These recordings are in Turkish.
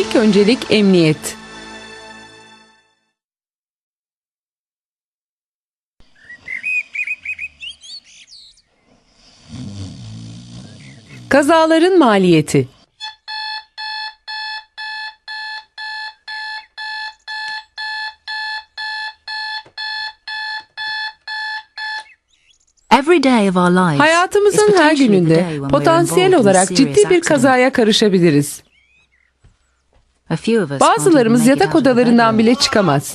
İlk öncelik emniyet. Kazaların maliyeti. Every day of our is Hayatımızın her gününde potansiyel olarak ciddi bir kazaya karışabiliriz. A few of us Bazılarımız yatak odalarından bile çıkamaz.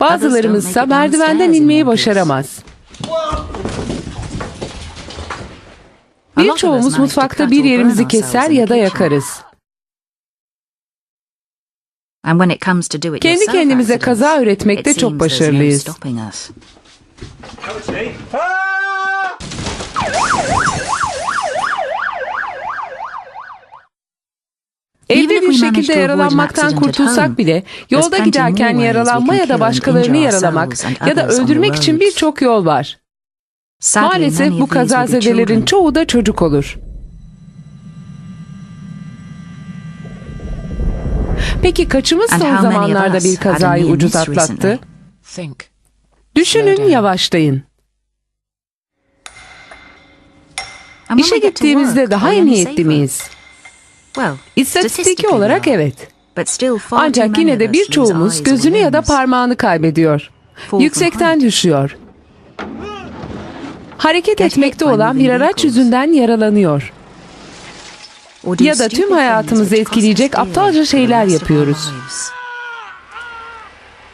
Bazılarımızsa merdivenden inmeyi başaramaz. Birçoğumuz mutfakta bir yerimizi keser ya da yakarız. Kendi kendimize kaza üretmekte çok başarılıyız. Şekilde yaralanmaktan kurtulsak bile yolda giderken yaralanma ya da başkalarını yaralamak ya da öldürmek için birçok yol var. Maalesef bu kazazedelerin çoğu da çocuk olur. Peki kaçımız son zamanlarda bir kazayı ucuz atlattı? Düşünün, yavaşlayın. İşe gittiğimizde daha emniyetli safer? miyiz? İstatistiki olarak evet. Ancak yine de birçoğumuz gözünü ya da parmağını kaybediyor. Yüksekten düşüyor. Hareket etmekte olan bir araç yüzünden yaralanıyor. Ya da tüm hayatımızı etkileyecek aptalca şeyler yapıyoruz.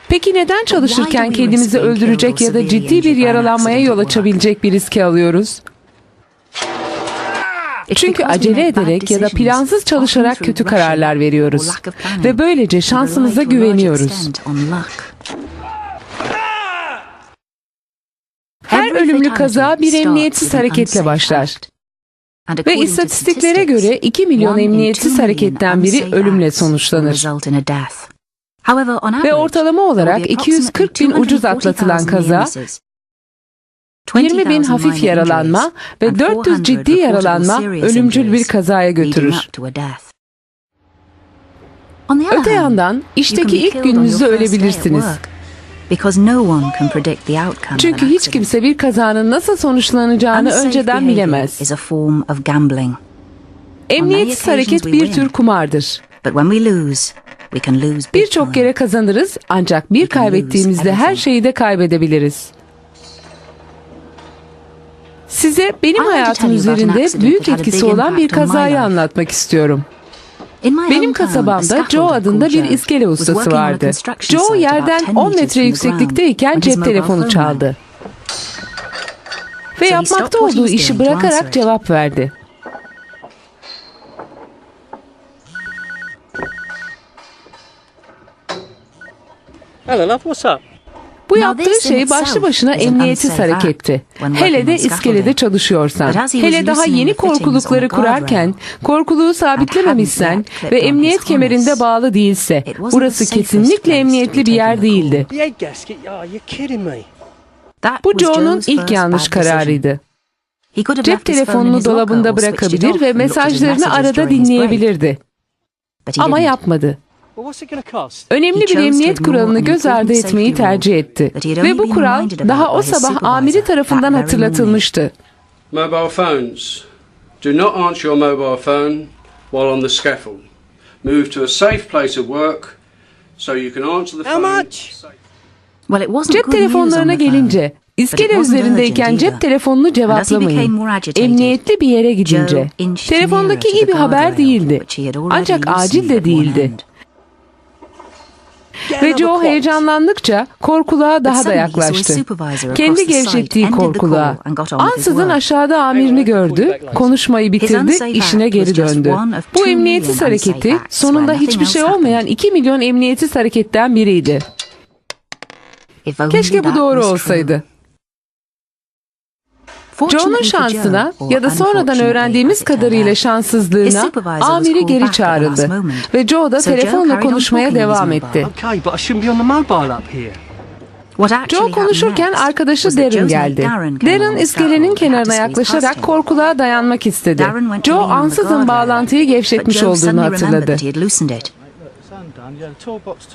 Peki neden çalışırken kendimizi öldürecek ya da ciddi bir yaralanmaya yol açabilecek bir riski alıyoruz? Çünkü acele ederek ya da plansız çalışarak kötü kararlar or veriyoruz. Ve böylece şansımıza güveniyoruz. Her ölümlü kaza bir emniyetsiz hareketle başlar. Ve istatistiklere göre statistics, 2 milyon emniyetsiz hareketten biri ölümle sonuçlanır. Ve ortalama olarak will be 240 bin ucuz atlatılan 240,000 kaza, 20 bin 20,000 hafif yaralanma ve and 400 400 ciddi yaralanma ölümcül bir kazaya götürür. Öte yandan işteki ilk gününüzde ölebilirsiniz. Çünkü hiç kimse bir kazanın nasıl sonuçlanacağını önceden bilemez. Emniyetsiz hareket bir tür kumardır. Birçok kere kazanırız ancak bir kaybettiğimizde her şeyi de kaybedebiliriz. Size benim hayatım üzerinde büyük etkisi olan bir kazayı anlatmak istiyorum. Benim kasabamda Joe adında bir iskele ustası vardı. Joe yerden 10 10 meters metre yükseklikteyken cep telefonu çaldı. Ve yapmakta olduğu işi bırakarak cevap verdi. Hello, love. What's up? Bu yaptığı şey başlı başına emniyetsiz hareketti. Hele de iskelede çalışıyorsan. Hele daha yeni korkulukları kurarken korkuluğu sabitlememişsen ve emniyet kemerinde bağlı değilse burası kesinlikle emniyetli bir yer değildi. Oh, Bu Joe'nun ilk yanlış kararıydı. Cep telefonunu dolabında bırakabilir ve mesajlarını arada dinleyebilirdi. Ama yapmadı. Well, what's it going to cost? Önemli bir emniyet kuralını göz ardı etmeyi tercih etti. Ve bu kural daha o sabah amiri tarafından hatırlatılmıştı. Mobile phones. Do not answer your mobile phone while on the scaffold. Move to a safe place of work so you can answer the How phone. much? İt wasn't Cep telefonlarına gelince iskele üzerindeyken cep telefonunu cevaplamayın. Emniyetli bir yere gidince. Telefondaki the haber değildi. Ancak acil de değildi. Ve Joe heyecanlandıkça korkuluğa daha da yaklaştı. Kendi gevşettiği korkuluğa. Ansızın aşağıda amirini gördü, konuşmayı bitirdi, işine geri döndü. Bu emniyetsiz hareketi sonunda hiçbir şey olmayan happened. 2 milyon emniyetsiz hareketten biriydi. Keşke bu doğru olsaydı. For şansına ya da sonradan öğrendiğimiz kadarıyla şanssızlığına amiri geri çağrıldı ve Joe da telefonla konuşmaya devam etti. Joe konuşurken arkadaşı Darren geldi. Darren iskelenin kenarına yaklaşarak korkuluğa dayanmak istedi. Joe ansızın bağlantıyı gevşetmiş olduğunu hatırladı.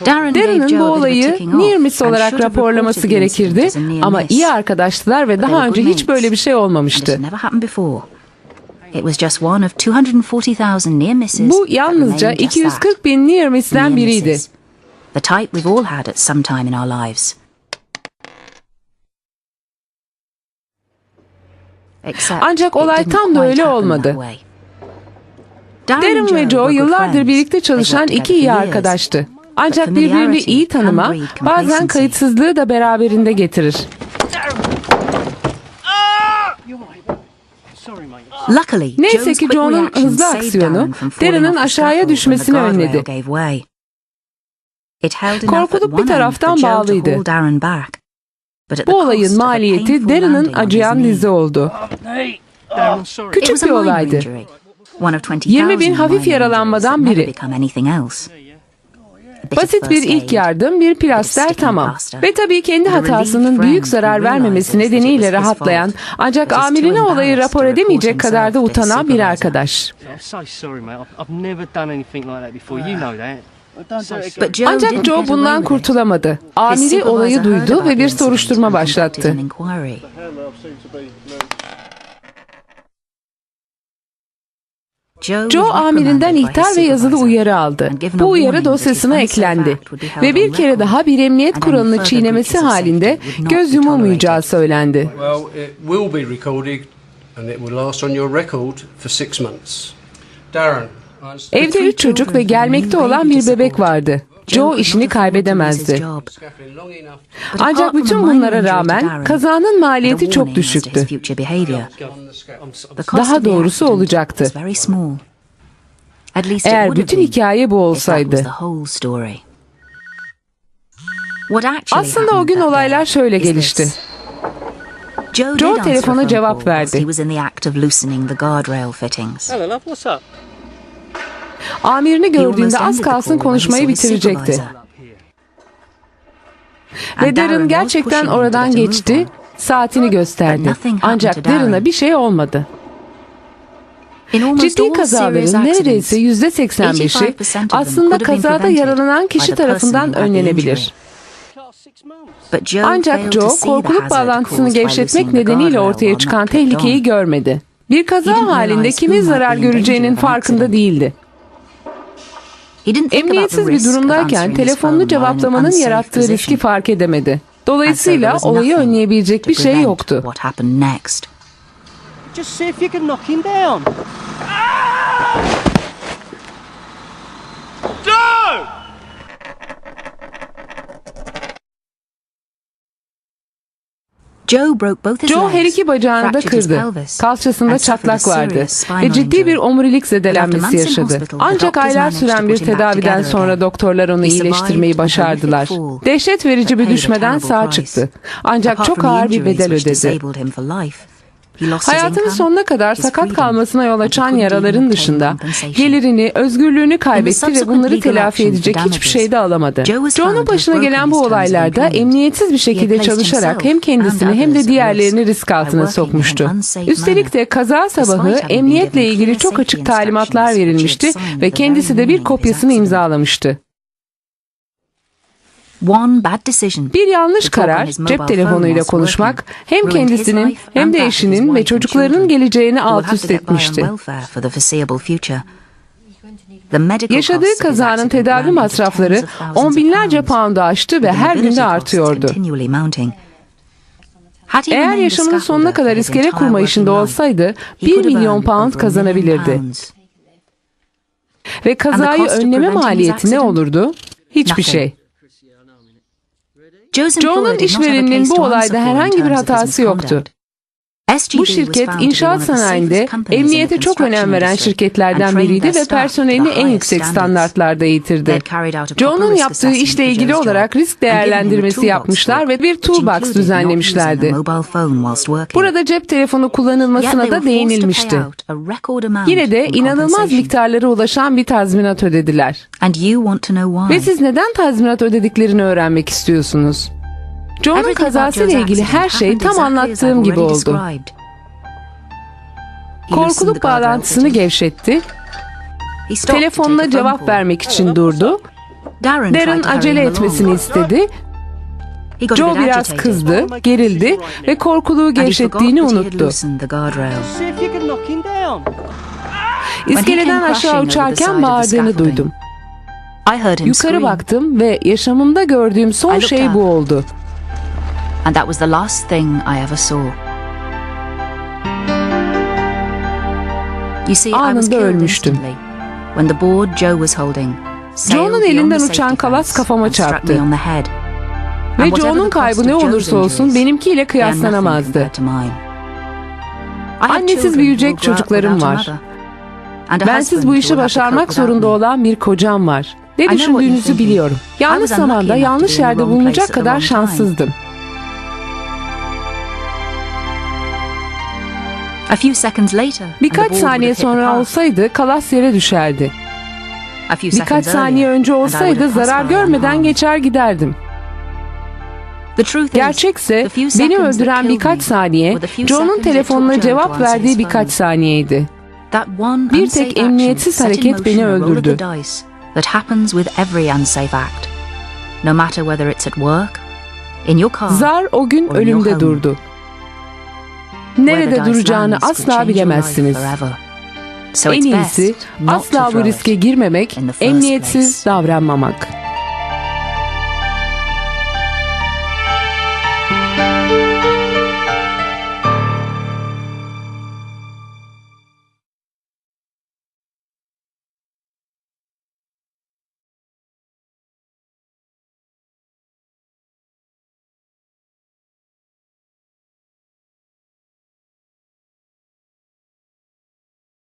Darren'ın bu olayı near miss olarak raporlaması gerekirdi ama iyi arkadaştılar ve daha önce hiç böyle bir şey olmamıştı. had never happened before. It was just one of 240,000 near misses Bu yalnızca remained just that, 240 bin near miss'ten biriydi. The type we've all had at some time in our lives. Ancak olay tam da öyle olmadı. Darren ve Joe yıllardır birlikte çalışan iki iyi arkadaştı. Ancak birbirini iyi tanıma bazen kayıtsızlığı da beraberinde getirir. Neyse ki Joe'nun hızlı aksiyonu Darren'ın aşağıya düşmesini önledi. Korkuluk bir taraftan bağlıydı. Bu olayın maliyeti Darren'ın acıyan dizi oldu. Küçük bir olaydı. İnjury. One of 20,000 20 bin hafif yaralanmadan biri. Basit bir first ilk aid, yardım, bir plaster tamam. Ve tabii kendi hatasının büyük zarar vermemesi nedeniyle rahatlayan ancak but is too amirine olayı rapor to report edemeyecek kadar da himself to his utanan bir arkadaş. Ancak Joe bundan kurtulamadı. His Amiri olayı heard duydu about ve the bir incident soruşturma başlattı. Joe amirinden ihtar ve yazılı uyarı aldı. Bu uyarı dosyasına eklendi ve bir kere daha bir emniyet kuralını çiğnemesi halinde göz yumulmayacağı söylendi. Evde üç çocuk ve gelmekte olan bir bebek vardı. Joe işini kaybedemezdi. Ancak bütün bunlara rağmen kazanın maliyeti çok düşüktü. Daha doğrusu olacaktı. Eğer bütün hikaye bu olsaydı. Aslında o gün olaylar şöyle gelişti. Joe telefona cevap verdi. Hello, love. What's up? Amirini gördüğünde az kalsın konuşmayı bitirecekti. Ve Darren gerçekten oradan geçti, saatini gösterdi. Ancak Darren'a bir şey olmadı. Ciddi kazaların neredeyse yüzde 85'i aslında kazada yaralanan kişi tarafından önlenebilir. Ancak Joe korkuluk bağlantısını gevşetmek nedeniyle ortaya çıkan tehlikeyi görmedi. Bir kaza halinde kimin zarar göreceğinin farkında değildi. Emniyetsiz bir durumdayken telefonunu cevaplamanın yarattığı riski fark edemedi. Dolayısıyla olayı önleyebilecek bir şey yoktu. Just see if you can knock him down. Joe her iki bacağını da kırdı. Kalçasında çatlak vardı ve ciddi bir omurilik zedelenmesi yaşadı. Ancak aylar süren bir tedaviden sonra doktorlar onu iyileştirmeyi başardılar. Dehşet verici bir düşmeden sağ çıktı. Ancak çok ağır bir bedel ödedi. Hayatının sonuna kadar sakat kalmasına yol açan yaraların dışında gelirini, özgürlüğünü kaybetti ve bunları telafi edecek hiçbir şey de alamadı. Joe'nun başına gelen bu olaylarda emniyetsiz bir şekilde çalışarak hem kendisini hem de diğerlerini risk altına sokmuştu. Üstelik de kaza sabahı emniyetle ilgili çok açık talimatlar verilmişti ve kendisi de bir kopyasını imzalamıştı. Bir yanlış karar, cep telefonuyla konuşmak hem kendisinin hem de eşinin ve çocuklarının geleceğini alt üst etmişti. Yaşadığı kazanın tedavi masrafları on binlerce pound'u aştı ve her gün de artıyordu. Eğer yaşamının sonuna kadar iskele kurma işinde olsaydı 1 milyon pound kazanabilirdi. Ve kazayı önleme maliyeti ne olurdu? Hiçbir şey. Joe'nun işvereninin bu olayda herhangi bir hatası yoktu. Bu şirket inşaat sanayinde emniyete çok önem veren şirketlerden biriydi ve personelini en yüksek standartlarda eğitirdi. Joe'nun yaptığı işle ilgili olarak risk değerlendirmesi yapmışlar ve bir toolbox düzenlemişlerdi. Burada cep telefonu kullanılmasına da değinilmişti. Yine de inanılmaz miktarlara ulaşan bir tazminat ödediler. Ve siz neden tazminat ödediklerini öğrenmek istiyorsunuz? John'un kazasıyla ilgili her şey tam anlattığım gibi oldu. Korkuluk bağlantısını gevşetti, telefonuna cevap vermek için durdu, Darren, acele etmesini istedi, Joe biraz kızdı, gerildi ve korkuluğu gevşettiğini unuttu. İskeleden aşağı uçarken bağırdığını duydum. Yukarı baktım ve yaşamımda gördüğüm son şey bu oldu. And that was the last thing I ever saw. You see, I was Anında killed ölmüştüm. instantly when the board Joe was holding Joe'nun elinden uçan kalas kafama çarptı. Ve Joe'nun kaybı ne olursa olsun benimkiyle kıyaslanamazdı. Annesiz büyüyecek çocuklarım var. Bensiz bu işi başarmak zorunda olan bir kocam var. Ne düşündüğünüzü biliyorum. Yanlış zamanda yanlış yerde bulunacak kadar şanssızdım. A few seconds later, Birkaç saniye sonra olsaydı kalas yere düşerdi. A few Birkaç saniye önce olsaydı zarar görmeden geçer giderdim. Gerçekse beni öldüren birkaç saniye John'un telefonuna cevap verdiği birkaç saniyeydi. Bir tek emniyetsiz hareket beni öldürdü. Zar o gün ölümde durdu. Nerede duracağını asla bilemezsiniz. En iyisi asla bu riske girmemek, emniyetsiz davranmamak.